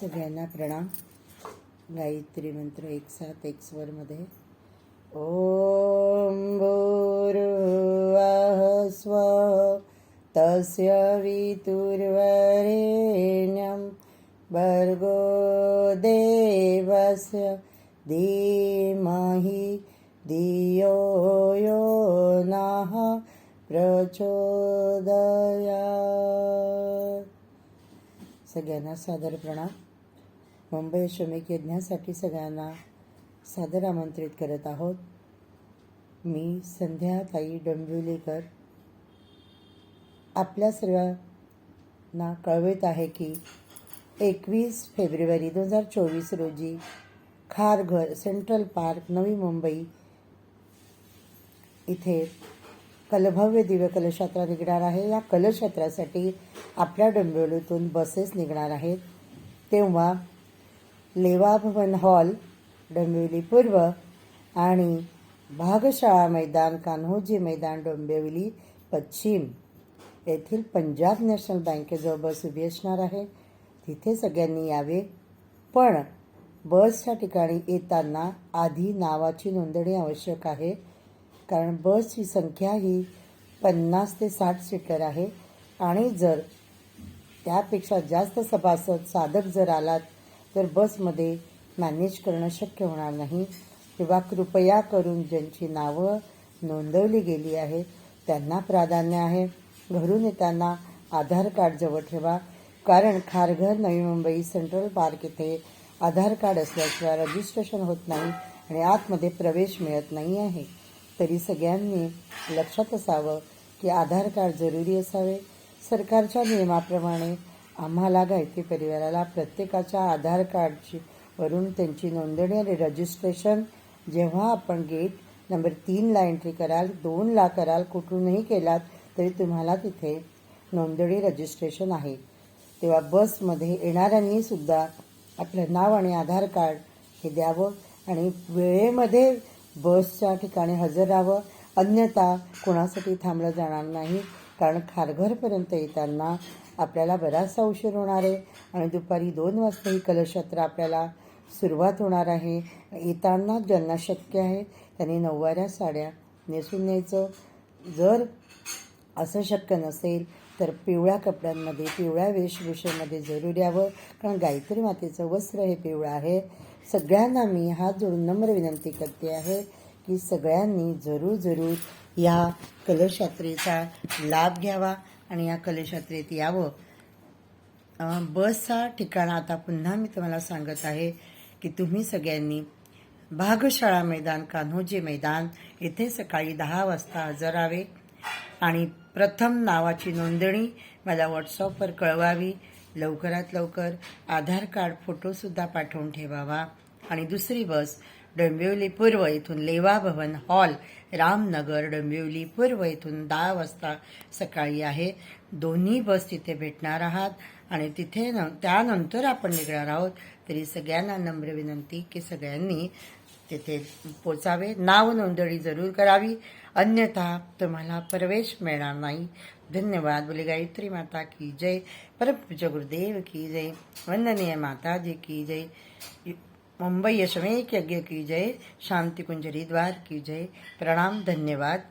सगळ्यांना प्रणाम. गायत्री मंत्र एक सात एक स्वरमध्ये ओम भूर्वः स्व तस्य वितुर्वरेण्यं भर्गो देवस्य धीमहि धियो यो नः प्रचोदया सगळ्यांना सादर प्रणाम. मुंबई श्रमिक यज्ञासाठी सगळ्यांना सादर आमंत्रित करत आहोत. मी संध्याताई डंबिवलीकर. आपल्या सर्वांना कळवित आहे की एकवीस फेब्रुवारी दोन हजार चोवीस रोजी खारघर सेंट्रल पार्क नवी मुंबई इथे कलभव्य दिव्य कलशयात्रा निघणार आहे. या कलशयात्रासाठी आपल्या डोंबिवलीतून बसेस निघणार आहेत. तेव्हा लेवाभवन हॉल डोंबिवली पूर्व आणि भागशाळा मैदान कान्होजी मैदान डोंबिवली पश्चिम. येथील पंजाब नॅशनल बँकेजवळ बस उभी असणार आहे. तिथे सगळ्यांनी यावे. पण बसच्या ठिकाणी येताना आधी नावाची नोंदणी आवश्यक आहे. कारण बसची संख्या ही पन्नास ते साठ सीटर आहे. आणि जर त्यापेक्षा जास्त सभासद साधक जर आलात तर बसमध्ये मॅनेज करणं शक्य होणार नाही. किंवा कृपया करून ज्यांची नावं नोंदवली गेली आहेत त्यांना प्राधान्य आहे. घरून येताना आधार कार्ड जवळ ठेवा. कारण खारघर नवी मुंबई सेंट्रल पार्क इथे आधार कार्ड असल्याशिवाय रजिस्ट्रेशन होत नाही आणि आतमध्ये प्रवेश मिळत नाही आहे. तरी सगळ्यांनी लक्षात असावं की आधार कार्ड जरुरी असावे. सरकारच्या नियमाप्रमाणे आम्हाला गायत्री परिवाराला प्रत्येकाच्या आधार कार्डची वरून त्यांची नोंदणी आणि रजिस्ट्रेशन जेव्हा आपण गेट नंबर तीनला एंट्री कराल दोनला कराल कुठूनही केलात तरी तुम्हाला तिथे नोंदणी रजिस्ट्रेशन आहे. तेव्हा बसमध्ये येणाऱ्यांनी सुद्धा आपलं नाव आणि आधार कार्ड हे द्यावं आणि वेळेमध्ये बसच्या ठिकाणी हजर राहावं. अन्यथा कोणासाठी थांबलं जाणार नाही. कारण खारघरपर्यंत येताना आपल्याला बराचसा उशीर होणार आहे. आणि दुपारी दोन वाजता ही कलशयात्रा आपल्याला सुरुवात होणार आहे. येताना ज्यांना शक्य आहे त्यांनी नऊवाऱ्या साड्या नेसून न्यायचं. जर असं शक्य नसेल तर पिवळ्या कपड्यांमध्ये पिवळ्या वेशभूषेमध्ये जरूर यावं. कारण गायत्री मातेचं वस्त्र हे पिवळं आहे. सगळ्यांना मी हात जोडून नम्र विनंती करते आहे. की सगळ्यांनी जरूर जरूर या कलशयात्रेचा लाभ घ्यावा आणि या कलशयात्रेत यावं. बसचा ठिकाण आता पुन्हा मी तुम्हाला सांगत आहे की तुम्ही सगळ्यांनी भागशाळा मैदान कान्होजी मैदान येथे सकाळी दहा वाजता हजर आणि प्रथम नावाची नोंदणी मला व्हॉट्सअपवर कळवावी. लवकरात लवकर आधार कार्ड फोटोसुद्धा पाठवून ठेवावा. आणि दुसरी बस डोंबिवली पूर्व इथून लेवा भवन हॉल रामनगर डोंबिवली पूर्व इथून दहा वाजता सकाळी आहे. दोन्ही बस तिथे भेटणार आहात आणि तिथे न त्यानंतर आपण निघणार आहोत. तरी सगळ्यांना नम्र विनंती की सगळ्यांनी तिथे पोचावे. नाव नोंदणी जरूर करावी. अन्यथा तुम्हाला प्रवेश मिळणार नाही. धन्यवाद. बोले गायत्री माता की जय. परमपूज्य गुरुदेव की जय. वंदनीय माता जी की जय. मुंबई यशमेक यज्ञ की जय शांति कुंज हरिद्वार की जय प्रणाम धन्यवाद।